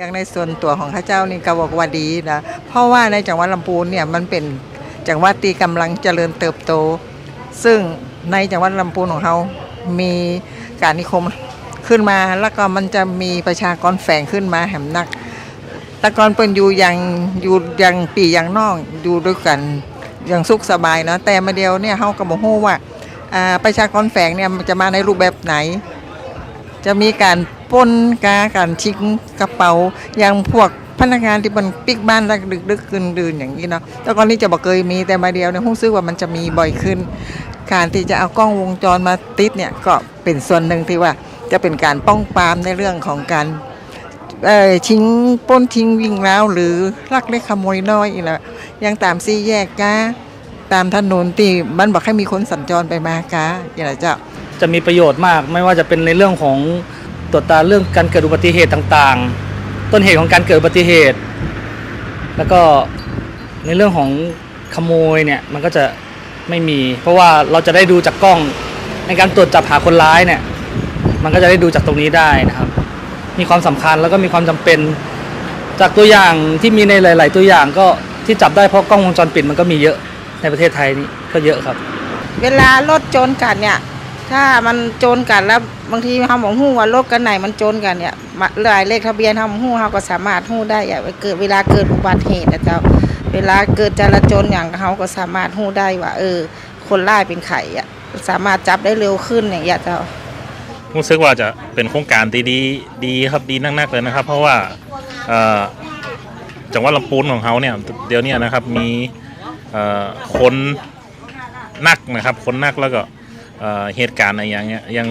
อย่างในส่วนตัวของข้าเจ้านี่ก็บอกว่าดีนะเพราะว่าในจังหวัดลำพูนเนี่ยมันเป็นจังหวัดที่กำลังเจริญเติบโต ซึ่งในจังหวัดลำพูนของเรามีการนิคมขึ้นมา แล้วก็มันจะมีประชากรแฝงขึ้นมาแหมนักแต่ก่อนเป็นอยู่อย่างอยู่อย่างปีอย่างนอกอยู่ด้วยกันอย่างสุขสบายนะแต่มาเดียวเนี่ยเขาก็บอกฮู้ว่าอ่าประชากรแฝงเนี่ยมันจะมาในรูปแบบไหน จะมีการ ปนกาการชิงกระเป๋าอย่างพวกพนักงานที่มันปิกบ้านแล้วดึกดึกๆดื่นอย่างนี้เนาะแต่ก่อนนี้จะบอกเคยมีแต่มาเดียวเนี่ยฮู้ซึกว่ามันจะมีบ่อยขึ้น การที่จะเอากล้องวงจรมาติดเนี่ยก็เป็นส่วนหนึ่งที่ว่าจะเป็นการป้องปรามในเรื่องของการเอ่อชิงป้นชิงวิ่งราวหรือลักเล็กขโมยน้อยอีกแล้วยังตามซี่แยกกาตามถนนที่มันบอกให้มีคนสัญจรไปมากาอย่างไรเจ้าจะมีประโยชน์มากไม่ว่าจะเป็นในเรื่องของ ตรวจตาเรื่องการเกิดอุบัติเหตุต่างๆ ต้นเหตุของการเกิดอุบัติเหตุ แล้วก็ในเรื่องของขโมยเนี่ยมันก็จะไม่มี เพราะว่าเราจะได้ดูจากกล้องในการตรวจจับหาคนร้ายเนี่ยมันก็จะได้ดูจากตรงนี้ได้นะครับ มีความสำคัญแล้วก็มีความจำเป็น จากตัวอย่างที่มีในหลาย ๆ ตัวอย่างก็ที่จับได้เพราะกล้องวงจรปิดมันก็มีเยอะในประเทศไทยนี่ก็เยอะครับ เวลารถโจรกันเนี่ย ถ้ามันโจรกันแล้วบางทีเขาบอกหู้ว่ารถกันไหนมันโจรกันเนี่ยมาหลายเลขทะเบียนเขาหู้เขาก็สามารถหู้ได้อะเกิดเวลาเกิดอุบัติเหตุนะเจ้าเวลาเกิดจราจรอย่างเขาก็สามารถหู้ได้ว่า เออ คนร้ายเป็นไข่อะสามารถจับได้เร็วขึ้นอย่างเงี้ยเจ้ารู้สึกว่าจะเป็นโครงการดีดีครับดีนักๆเลยนะครับ เพราะว่าจังหวัดลำพูนของเขาเนี่ยเดี๋ยวนี้นะครับมีคนนักนะครับ คนนักแล้วก็ เหตุการณ์อะไรอย่างเงี้ยยัง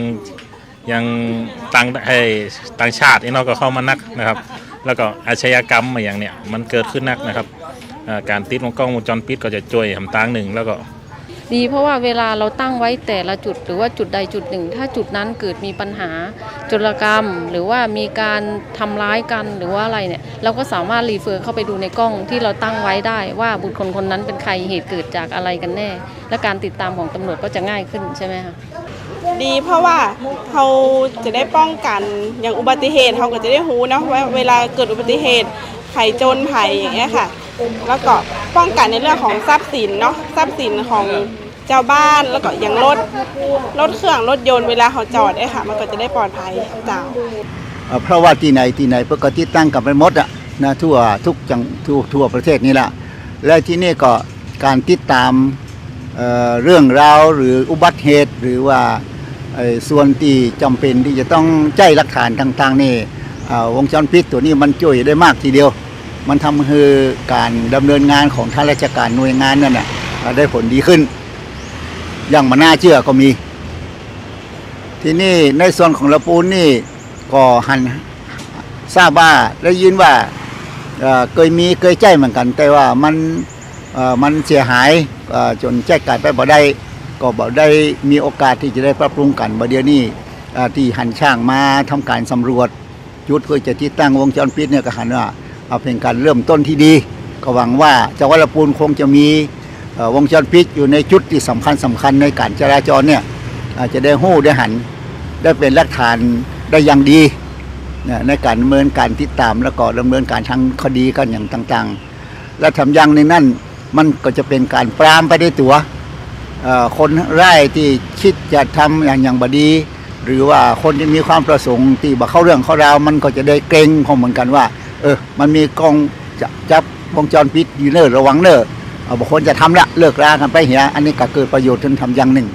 ยังต่างไอ้ต่างชาตินี่เนาะก็เข้ามานักนะครับ แล้วก็อาชญากรรมอะไรอย่างเนี้ยมันเกิดขึ้นนักนะครับการติดของกล้องวงจรปิดก็จะช่วยทำตางหนึ่งแล้วก็ ดีเพราะว่าเวลาเราตั้งไว้แต่ละจุดหรือว่าจุดใดจุดหนึ่ง ถ้าจุดนั้นเกิดมีปัญหาจรกรรม หรือว่ามีการทำร้ายกันหรือว่าอะไรเนี่ยเราก็สามารถรีเฟอร์เข้าไปดูในกล้องที่เราตั้งไว้ได้ว่าบุคคลคนนั้นเป็นใครเหตุเกิดจากอะไรกันแน่ และการติดตามของตำรวจก็จะง่ายขึ้นใช่ไหมคะดีเพราะว่าเขาจะได้ป้องกันอย่างอุบัติเหตุเขาก็จะได้รู้เนาะว่าเวลาเกิดอุบัติเหตุไข่จรไผ่อย่างเงี้ยค่ะ แล้วก็ป้องกันในเรื่องของทรัพย์สินเนาะทรัพย์สินของเจ้าบ้านแล้วก็อย่างรถรถเครื่องรถยนต์เวลาเขาจอดเนี่ยค่ะ มันก็จะได้ปลอดภัยเจ้าเพราะว่าที่ไหนที่ไหนเพื่อก็ติตั้งกันไปหมดอะนะทั่วทุกจังทั่วทั่วประเทศนี่แหละและที่นี่ก็การติดตามเอ่อเรื่องราวหรืออุบัติเหตุ หรือว่าส่วนที่จำเป็นที่จะต้องใจหลักฐานต่างๆนี่วงจรปิดตัวนี้มันช่วยได้มากทีเดียว มันทำให้การดำเนินงานของข้านราชการหน่วยงานนั่นน่ะได้ผลดีขึ้น อย่างมาน่าเชื่อก็มี ที่นี่ในส่วนของละปูนนี่ก็หันทราบว่าได้ยินว่าเเคยมีเคยใจเหมือนกัน แต่ว่ามันมันเสียหายจนแจ้งการไปบ่ได้ก็บ่ได้มีโอกาสที่จะได้ปรับปรุงกันบ่เดียวนี่ที่หันช่างมาทำการสำรวจจุดเพื่อจะติดตั้งวงจรปิดเนี่ยก็หันว่า เอาเป็นการเริ่มต้นที่ดี ก็หวังว่าจังหวัดลำพูนคงจะมีวงจรปิดอยู่ในจุดที่สำคัญสำคัญในการจราจรเนี่ยอาจจะได้หู้ได้หันได้เป็นหลักฐานได้อย่างดีในการดำเนินการติดตามแล้วก็ดำเนินการทางคดีกันอย่างต่างๆ และทำอย่างในนั้นมันก็จะเป็นการปรามไปได้ตัวคนไร้ที่คิดจะทำอย่างอย่างบดี หรือว่าคนที่มีความประสงค์ที่บ่เข้าเรื่องเข้าราวมันก็จะได้เกรงพอเหมือนกันว่า เออ มันมีกล้องจะจับวงจรปิดอยู่เนอระวังเนอร์บางคนจะทำละเลิกรากันไปเหียอันนี้ก็เกิดประโยชน์จนทำอย่างหนึ่ง